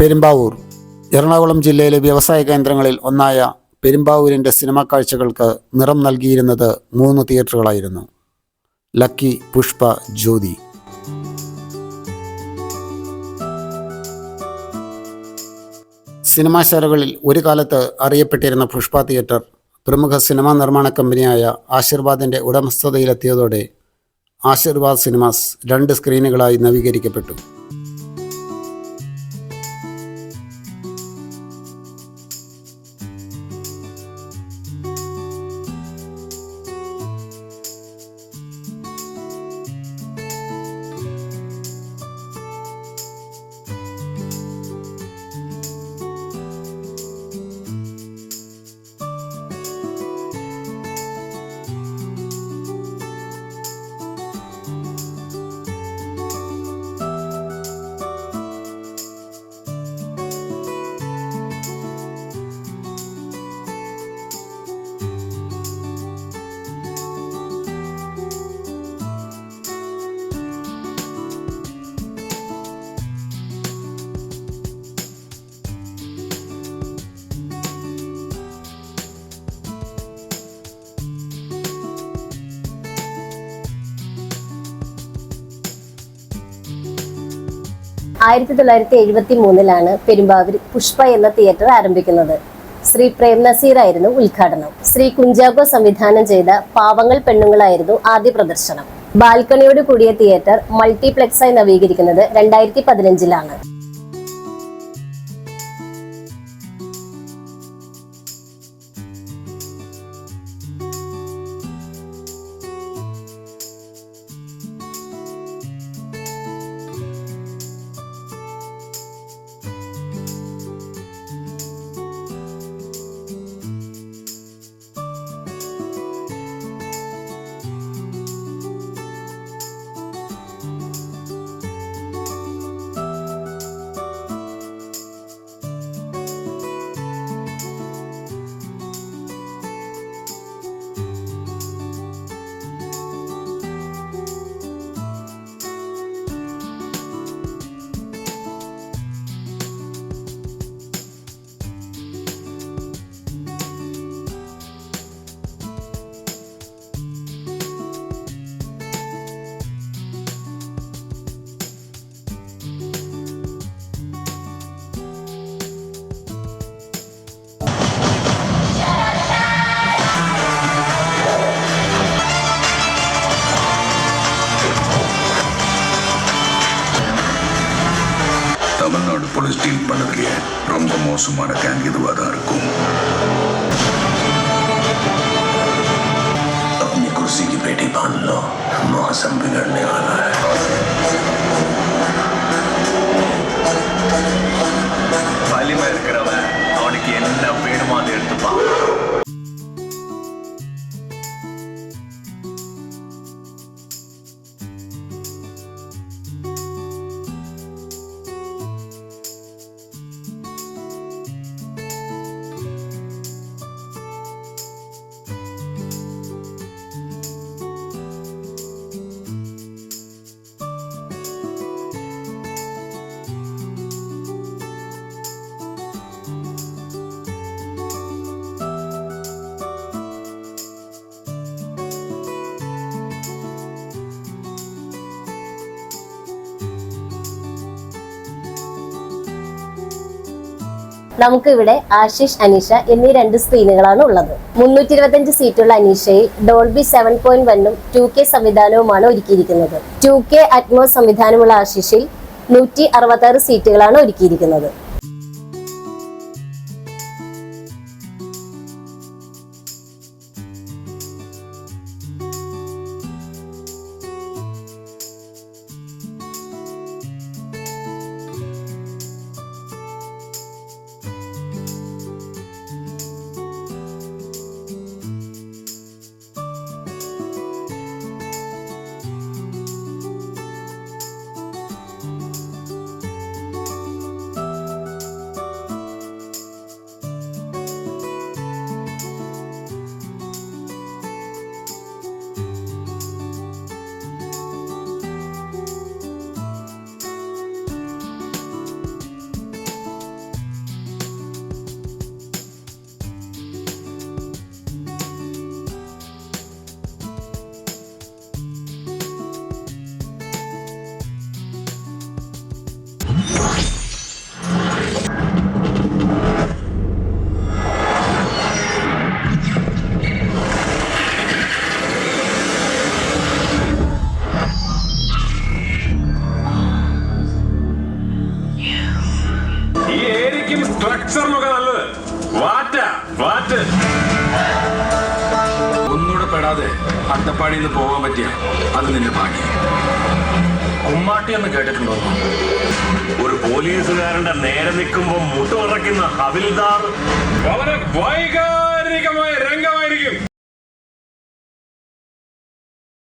പെരുമ്പാവൂർ എറണാകുളം ജില്ലയിലെ വ്യവസായ കേന്ദ്രങ്ങളിൽ ഒന്നായ പെരുമ്പാവൂരിന്റെ സിനിമാ കാഴ്ചകൾക്ക് നിറം നൽകിയിരുന്നത് മൂന്ന് തിയേറ്ററുകളായിരുന്നു. ലക്കി പുഷ്പ ജ്യോതി. സിനിമാശാലകളിൽ ഒരു കാലത്ത് അറിയപ്പെട്ടിരുന്ന പുഷ്പ തിയേറ്റർ പ്രമുഖ സിനിമാ നിർമ്മാണ കമ്പനിയായ ആശീർവാദിന്റെ ഉടമസ്ഥതയിലെത്തിയതോടെ ആശീർവാദ് സിനിമാസ് രണ്ട് സ്ക്രീനുകളായി നവീകരിക്കപ്പെട്ടു. ആയിരത്തി തൊള്ളായിരത്തി എഴുപത്തി മൂന്നിലാണ് പെരുമ്പാവൂർ പുഷ്പ എന്ന തിയേറ്റർ ആരംഭിക്കുന്നത്. ശ്രീ പ്രേം നസീർ ആയിരുന്നു ഉദ്ഘാടനം. ശ്രീ കുഞ്ചാക്കോ സംവിധാനം ചെയ്ത പാവങ്ങൾ പെണ്ണുങ്ങളായിരുന്നു ആദ്യ പ്രദർശനം. ബാൽക്കണിയോട് കൂടിയ തിയേറ്റർ മൾട്ടിപ്ലക്സായി നവീകരിക്കുന്നത് രണ്ടായിരത്തി പതിനഞ്ചിലാണ് தமிழ்நாடு போலீஸ் டீல் பண்ணதுலயே ரொம்ப மோசமான கேங் இதுவாக தான் இருக்கும் अपनी कुर्सी की पेटी बांध लो मौसम बिगड़ने वाला നമുക്ക് ഇവിടെ ആശിഷ് അനീഷ എന്നീ രണ്ട് സ്ക്രീനുകളാണ് ഉള്ളത്. മുന്നൂറ്റി ഇരുപത്തഞ്ച് സീറ്റുള്ള അനീഷയിൽ ഡോൾബി സെവൻ പോയിന്റ് വണ്ണും ടു കെ സംവിധാനവുമാണ് ഒരുക്കിയിരിക്കുന്നത്. ടു കെ അറ്റ്മോസ് സംവിധാനമുള്ള ആശിഷിൽ നൂറ്റി അറുപത്തി സീറ്റുകളാണ് ഒരുക്കിയിരിക്കുന്നത്. ഒന്നുകൂടെ പെടാതെ അട്ടപ്പാടിയിൽ നിന്ന് പോകാൻ പറ്റിയ അത് നിന്റെ ഭാഗ്യം. കുമ്മാട്ടി എന്ന് കേട്ടിട്ടുണ്ടോ? ഒരു പോലീസുകാരന്റെ നേരെ നിൽക്കുമ്പോ മുട്ടുറക്കുന്ന ഹവിൽദാർ. വളരെ വൈകാരികമായ രംഗം